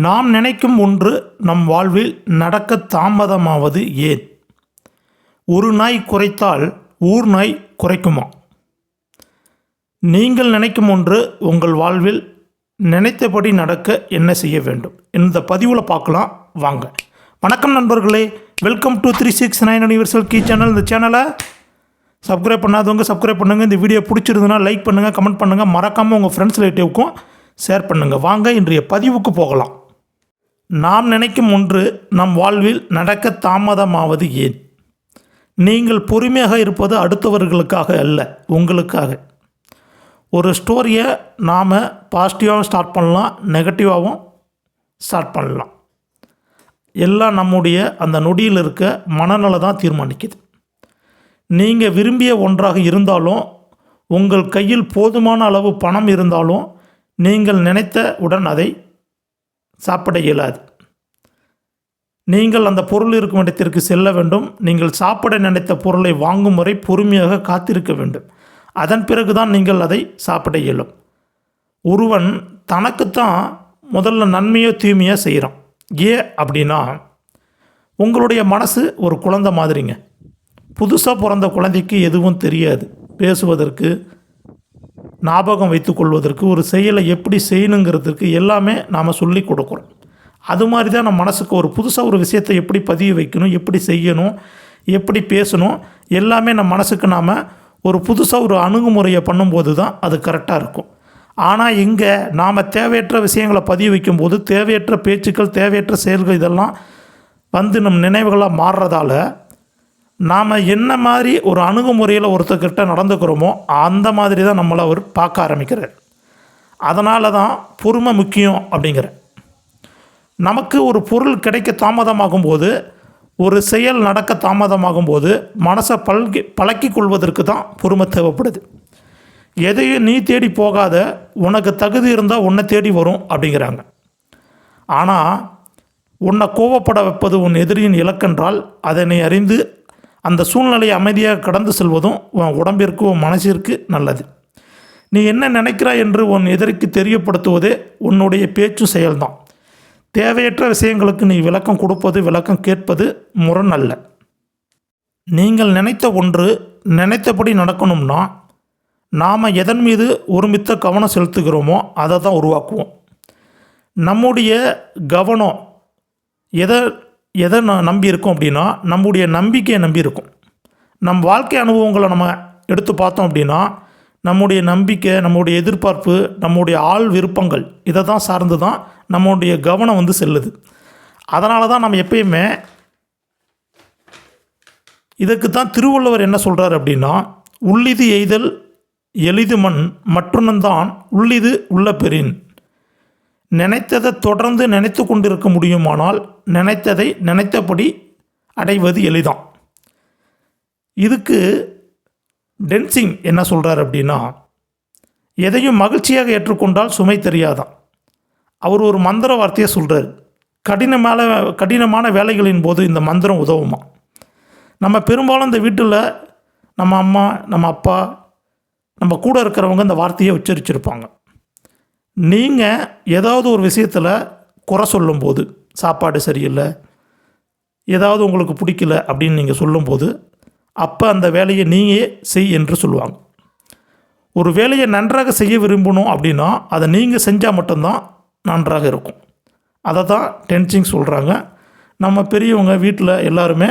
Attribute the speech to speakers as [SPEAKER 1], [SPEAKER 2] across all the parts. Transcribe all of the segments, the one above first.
[SPEAKER 1] நாம் நினைக்கும் ஒன்று நம் வாழ்வில் நடக்க தாமதமாவது ஏன்? ஒரு நாய் குறைத்தால் ஊர் நாய் குறைக்குமா? நீங்கள் நினைக்கும் ஒன்று உங்கள் வாழ்வில் நினைத்தபடி நடக்க என்ன செய்ய வேண்டும்? இந்த பதிவில் பார்க்கலாம் வாங்க. வணக்கம் நண்பர்களே welcome to three six nine universal key channel இந்த சேனலை சப்ஸ்கிரைப் பண்ணாதவங்க சப்ஸ்கிரைப் பண்ணுங்கள் இந்த வீடியோ பிடிச்சிருந்ததுன்னா லைக் பண்ணுங்கள் கமெண்ட் பண்ணுங்கள் மறக்காமல் உங்கள் ஃப்ரெண்ட்ஸ் ரிலேட்டிவ்க்கும் ஷேர் பண்ணுங்கள் வாங்க இன்றைய பதிவுக்கு போகலாம். நாம் நினைக்கும் ஒன்று நம் வாழ்வில் நடக்க தாமதமாவது ஏன்? நீங்கள் பொறுமையாக இருப்பது அடுத்தவர்களுக்காக அல்ல உங்களுக்காக. ஒரு ஸ்டோரியை நாம் பாசிட்டிவாகவும் ஸ்டார்ட் பண்ணலாம் நெகட்டிவாகவும் ஸ்டார்ட் பண்ணலாம். எல்லாம் நம்முடைய அந்த நொடியில் இருக்க மனநல தான் தீர்மானிக்குது. நீங்கள் விரும்பிய ஒன்றாக இருந்தாலும் உங்கள் கையில் போதுமான அளவு பணம் இருந்தாலும் நீங்கள் நினைத்த உடன் அதை சாப்பிட இயலாது. நீங்கள் அந்த பொருள் இருக்கும் இடத்திற்கு செல்ல வேண்டும். நீங்கள் சாப்பிட நினைத்த பொருளை வாங்கும் வரை பொறுமையாக காத்திருக்க வேண்டும். அதன் பிறகுதான் நீங்கள் அதை சாப்பிட இயலும். ஒருவன் தனக்குத்தான் முதல்ல நன்மையோ தீமையோ செய்கிறான் ஏன் அப்படின்னா உங்களுடைய மனசு ஒரு குழந்தை மாதிரிங்க. புதுசாக பிறந்த குழந்தைக்கு எதுவும் தெரியாது. பேசுவதற்கு ஞாபகம் வைத்துக்கொள்வதற்கு ஒரு செயலை எப்படி செய்யணுங்கிறதுக்கு எல்லாமே நாம் சொல்லி கொடுக்குறோம். அது மாதிரி தான் நம்ம மனசுக்கு ஒரு புதுசாக ஒரு விஷயத்தை எப்படி பதிய வைக்கணும் எப்படி செய்யணும் எப்படி பேசணும் எல்லாமே நம்ம மனசுக்கு நாம் ஒரு புதுசாக ஒரு அணுகுமுறையை பண்ணும்போது தான் அது கரெக்டாக இருக்கும். ஆனால் இங்கே நாம் தேவையற்ற விஷயங்களை பதிய வைக்கும்போது தேவையற்ற பேச்சுக்கள் தேவையற்ற செயல்கள் இதெல்லாம் வந்து நம் நினைவுகளாக மாறுறதால நாம் என்ன மாதிரி ஒரு அணுகுமுறையில் ஒருத்தர்கிட்ட நடந்துக்கிறோமோ அந்த மாதிரி தான் நம்மளை அவர் பார்க்க ஆரம்பிக்கிறார். அதனால தான் பொறுமை முக்கியம் அப்படிங்கிற. நமக்கு ஒரு பொருள் கிடைக்க தாமதமாகும் போது ஒரு செயல் நடக்க தாமதமாகும் போது மனசை பழகி பழக்கி கொள்வதற்கு தான் பொறுமை தேவைப்படுது. எதையும் நீ தேடி போகாத உனக்கு தகுதி இருந்தால் உன்னை தேடி வரும் அப்படிங்கிறாங்க. ஆனால் உன்னை கோவப்பட வைப்பது உன் எதிரியின் இலக்கென்றால் அதனை அறிந்து அந்த சூழ்நிலையை அமைதியாக கடந்து செல்வதும் உன் உடம்பிற்கு உன் மனசிற்கு நல்லது. நீ என்ன நினைக்கிறாய் என்று உன் எதிரிக்கு தெரியப்படுத்துவதே உன்னுடைய பேச்சு செயல்தான். தேவையற்ற விஷயங்களுக்கு நீ விளக்கம் கொடுப்பது விளக்கம் கேட்பது முரண் அல்ல. நீங்கள் நினைத்த ஒன்று நினைத்தபடி நடக்கணும்னா நாம் எதன் மீது ஒருமித்த கவனம் செலுத்துகிறோமோ அதை தான் உருவாக்குவோம். நம்முடைய கவனம் எதை எதை நான் நம்பியிருக்கோம் அப்படின்னா நம்முடைய நம்பிக்கையை நம்பி இருக்கும் நம் வாழ்க்கை அனுபவங்களை நம்ம எடுத்து பார்த்தோம் அப்படின்னா நம்முடைய நம்பிக்கை நம்முடைய எதிர்பார்ப்பு நம்முடைய ஆள் விருப்பங்கள் இதை தான் சார்ந்து தான் நம்முடைய கவனம் வந்து செல்லுது. அதனால தான் நம்ம எப்பயுமே இதுக்கு தான் திருவள்ளுவர் என்ன சொல்கிறார் அப்படின்னா உள்ளிது எய்தல் எளிது மண் மற்றொன்னுந்தான் உள்ளிது உள்ள பெறின் நினைத்ததை தொடர்ந்து நினைத்து கொண்டிருக்க முடியுமானால் நினைத்ததை நினைத்தபடி அடைவது எளிதான். இதுக்கு டென்சிங் என்ன சொல்கிறார் அப்படின்னா எதையும் மகிழ்ச்சியாக ஏற்றுக்கொண்டால் சுமை தெரியாதான். அவர் ஒரு மந்திர வார்த்தையை சொல்கிறார் கடினமான கடினமான வேலைகளின் போது இந்த மந்திரம் உதவுமா? நம்ம பெரும்பாலும் இந்த வீட்டில் நம்ம அம்மா நம்ம அப்பா நம்ம கூட இருக்கிறவங்க இந்த வார்த்தையை உச்சரிச்சிருப்பாங்க. நீங்கள் ஏதாவது ஒரு விஷயத்தில் குறை சொல்லும்போது சாப்பாடு சரியில்லை ஏதாவது உங்களுக்கு பிடிக்கல அப்படின்னு நீங்கள் சொல்லும்போது அப்போ அந்த வேலையை நீங்கள் செய் என்று சொல்லுவாங்க. ஒரு வேலையை நன்றாக செய்ய விரும்பணும் அப்படின்னா அதை நீங்கள் செஞ்சால் மட்டும்தான் நன்றாக இருக்கும். அதை தான் டென்சிங் சொல்கிறாங்க நம்ம பெரியவங்க வீட்டில் எல்லாருமே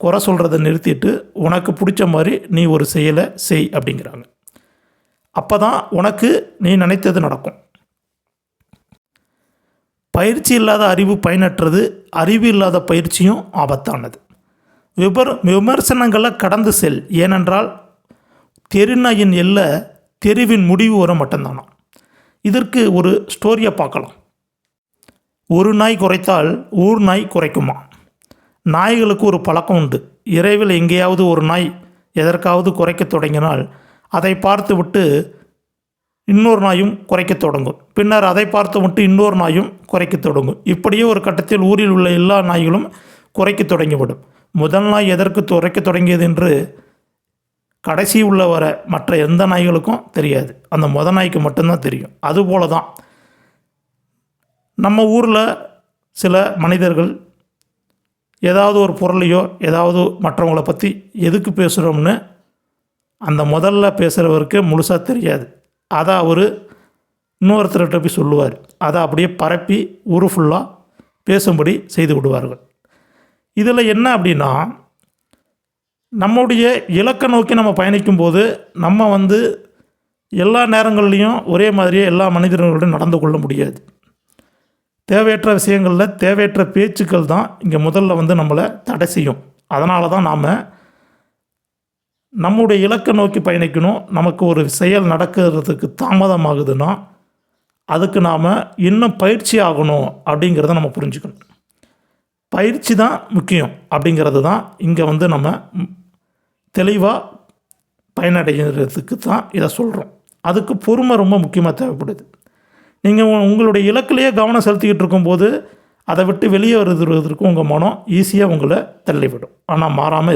[SPEAKER 1] குறை சொல்கிறத நிறுத்திட்டு உனக்கு பிடிச்ச மாதிரி நீ ஒரு செயலை செய் அப்படிங்கிறாங்க. அப்போ தான் உனக்கு நீ நினைத்தது நடக்கும். பயிற்சி இல்லாத அறிவு பயனற்றது அறிவு இல்லாத பயிற்சியும் ஆபத்தானது. விபர் விமர்சனங்களை கடந்து செல். ஏனென்றால் தெருநாயின் எல்லை தெருவின் முடிவு வர மட்டும்தானா? இதற்கு ஒரு ஸ்டோரியை பார்க்கலாம். ஒரு நாய் குறைத்தால் ஊர் நாய் குறைக்குமா நாய்களுக்கு ஒரு பழக்கம் உண்டு. இரவில் எங்கேயாவது ஒரு நாய் எதற்காவது குறைக்க தொடங்கினால் அதை பார்த்து விட்டு இன்னொரு நாயும் குறைக்க தொடங்கும். பின்னர் அதை பார்த்து விட்டு இன்னொரு நாயும் குறைக்க தொடங்கும். இப்படியே ஒரு கட்டத்தில் ஊரில் உள்ள எல்லா நாய்களும் குறைக்க தொடங்கிவிடும். முதல் நாய் எதற்கு குறைக்க தொடங்கியது என்று கடைசி உள்ள வர மற்ற எந்த நாய்களுக்கும் தெரியாது. அந்த முத நாய்க்கு மட்டும்தான் தெரியும். அதுபோல தான் நம்ம ஊரில் சில மனிதர்கள் ஏதாவது ஒரு பொருளையோ ஏதாவது மற்றவங்களை பற்றி எதுக்கு பேசுகிறோம்னு அந்த முதல்ல பேசுகிறவருக்கு முழுசாக தெரியாது. அதை அவர் இன்னொருத்தர்கிட்ட போய் சொல்லுவார். அதை அப்படியே பரப்பி ஊர் ஃபுல்லாக பேசும்படி செய்து விடுவார்கள். இதில் என்ன அப்படின்னா நம்முடைய இலக்கை நோக்கி நம்ம பயணிக்கும்போது நம்ம வந்து எல்லா நேரங்கள்லேயும் ஒரே மாதிரியே எல்லா மனிதர்களோடும் நடந்து கொள்ள முடியாது. தேவையற்ற விஷயங்களில் தேவையற்ற பேச்சுக்கள் தான் இங்கே முதல்ல வந்து நம்மளை தடை செய்யும். அதனால தான் நாம் நம்முடைய இலக்கை நோக்கி பயணிக்கணும். நமக்கு ஒரு செயல் நடக்கிறதுக்கு தாமதமாகுதுன்னா அதுக்கு நாம் இன்னும் பயிற்சி ஆகணும் அப்படிங்கிறத நம்ம புரிஞ்சுக்கணும். பயிற்சி தான் முக்கியம் அப்படிங்கிறது தான் இங்கே வந்து நம்ம தெளிவாக பயனடைகிறதுக்கு தான் இதை சொல்கிறோம் அதுக்கு பொறுமை ரொம்ப முக்கியமாக தேவைப்படுது. நீங்கள் உங்களுடைய இலக்கிலேயே கவனம் செலுத்திக்கிட்டு இருக்கும்போது அதை விட்டு வெளியே வருவதற்கு உங்கள் மனம் ஈஸியாக உங்களை தள்ளிவிடும். ஆனால் மாறாமல்